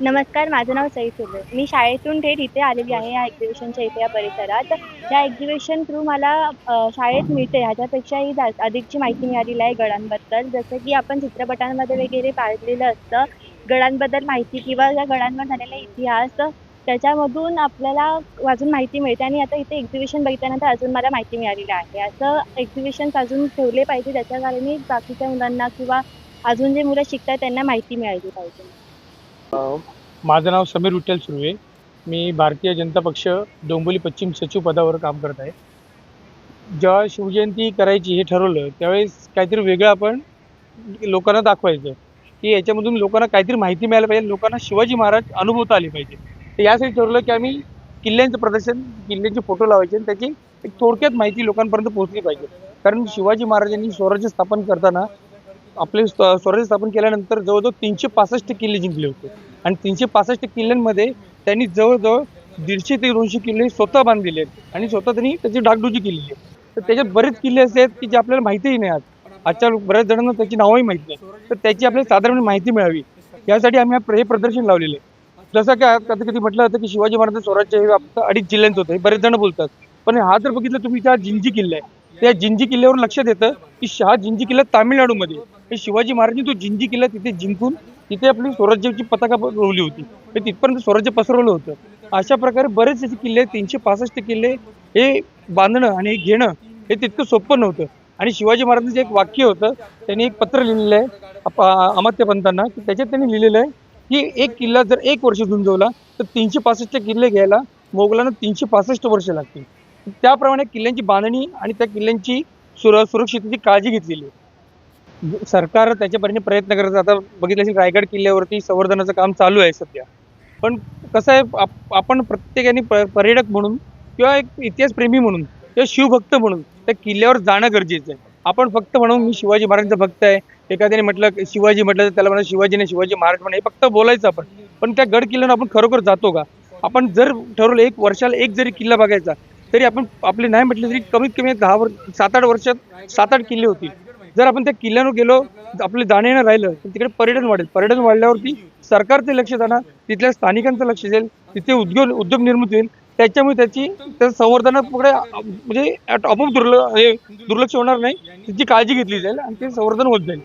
नमस्कार माझं नाव सई सुर्वे मी शाळेतून थेट इथे आलेली आहे या एक्झिबिशनच्या इथे या परिसरात. या एक्झिबिशन थ्रू मला शाळेत मिळते. ह्याच्यापेक्षाही जा अधिकची माहिती मिळालेली आहे गडांबद्दल. जसं की आपण चित्रपटांमध्ये वगैरे पाहिलेलं असतं. गडांबद्दल माहिती किंवा या गडांवर झालेला इतिहास त्याच्यामधून आपल्याला अजून माहिती मिळते आणि आता इथे एक्झिबिशन बघितल्यानंतर अजून मला माहिती मिळालेली आहे. असं एक्झिबिशन्स अजून ठेवले पाहिजे त्याच्या कारणी बाकीच्या मुलांना किंवा अजून जे मुलं शिकतात त्यांना माहिती मिळाली पाहिजे. माझं नाव समीर विठ्ठल सुर्वे. मी भारतीय जनता पक्ष डोंबिवली पश्चिम सचिव पदावर काम करत आहे. जेव्हा शिवजयंती करायची हे ठरवलं त्यावेळेस काहीतरी वेगळं आपण लोकांना दाखवायचं. की याच्यामधून लोकांना काहीतरी माहिती मिळायला पाहिजे लोकांना शिवाजी महाराज अनुभवता आले पाहिजे. तर यासाठी ठरवलं की आम्ही किल्ल्यांचं प्रदर्शन किल्ल्यांचे फोटो लावायचे आणि त्याची एक थोडक्यात माहिती लोकांपर्यंत पोहोचली पाहिजे. कारण शिवाजी महाराजांनी स्वराज्य स्थापन करताना आपले स्वराज्य स्थापन केल्यानंतर जवळजवळ तीनशे पासष्ट किल्ले जिंकले होते. आणि तीनशे पासष्ट किल्ल्यांमध्ये त्यांनी जवळजवळ दीडशे ते दोनशे किल्ले स्वतः बांधलेले आहेत. आणि स्वतः त्यांनी त्याची डागडुजी केलेली आहे. तर त्याच्यात बरेच किल्ले असे आहेत की जे आपल्याला माहितीही नाही आज. आजच्या बऱ्याच जणांना त्याची नावही माहिती नाही. तर त्याची आपल्याला साधारण माहिती मिळावी. यासाठी आम्ही हे प्रदर्शन लावलेले आहे. जसं की कधी कधी म्हटलं जातं की शिवाजी महाराज स्वराज्य हे अडीच जिल्ह्यांचं होतं. हे बरेच जण बोलतात. पण हा जर बघितलं तुम्ही त्या जिंजी किल्ला आहे. त्या जिंजी किल्ल्यावर लक्षात येतं की हा जिंजी किल्ला तामिळनाडूमध्ये शिवाजी महाराजांनी तो जिंजी किल्ला तिथे जिंकून तिथे आपली स्वराज्याची पताका रोवली होती. तिथपर्यंत स्वराज्य पसरवलं होतं. अशा प्रकारे बरेच असे किल्ले तीनशे पासष्ट किल्ले हे बांधणं आणि हे घेणं हे तितकं सोपं नव्हतं. आणि शिवाजी महाराजांचं एक वाक्य होतं त्यांनी एक पत्र लिहिलेलं आहे अमात्य पंतांना की त्याच्यात त्यांनी लिहिलेलं आहे की एक किल्ला जर एक वर्ष झुंजवला तर तीनशे पासष्ट किल्ले घ्यायला मोगलांना तीनशे पासष्ट वर्ष लागतील. त्याप्रमाणे किल्ल्यांची बांधणी आणि त्या किल्ल्यांची सुर सुरक्षिततेची काळजी घेतलेली आहे. सरकार त्याच्या परीने प्रयत्न करत आता बघितलं असेल रायगड किल्ल्यावरती संवर्धनाचं काम चालू आहे सध्या. पण कसं आहे आपण प्रत्येकाने पर्यटक म्हणून किंवा एक इतिहासप्रेमी म्हणून किंवा शिवभक्त म्हणून त्या किल्ल्यावर जाणं गरजेचं आहे. आपण फक्त म्हणून मी शिवाजी महाराजांचा भक्त आहे. एखाद्याने म्हटलं शिवाजी म्हटलं तर त्याला म्हणा शिवाजी नाही शिवाजी महाराज म्हणे हे फक्त बोलायचं आपण. पण त्या गड किल्ल्यावर आपण खरोखर जातो का? आपण जर ठरवलं एक वर्षाला एक जरी किल्ला बघायचा तरी आपण आपले नाही म्हटलं तरी कमीत कमी दहा वर्ष सात आठ वर्षात सात आठ किल्ले होतील. जर आपण त्या किल्ल्यावर गेलो आपले जाण्यानं राहिलं तर तिकडे पर्यटन वाढेल. पर्यटन वाढल्यावरती सरकारचे लक्ष जाणार तिथल्या स्थानिकांचं लक्ष जाईल तिथे उद्योग उद्योग निर्मिती होईल. त्याच्यामुळे त्याची त्या संवर्धनाकडे म्हणजे आपोआप दुर्ल हे दुर्लक्ष होणार नाही. त्याची काळजी घेतली जाईल आणि ते संवर्धन होत जाईल.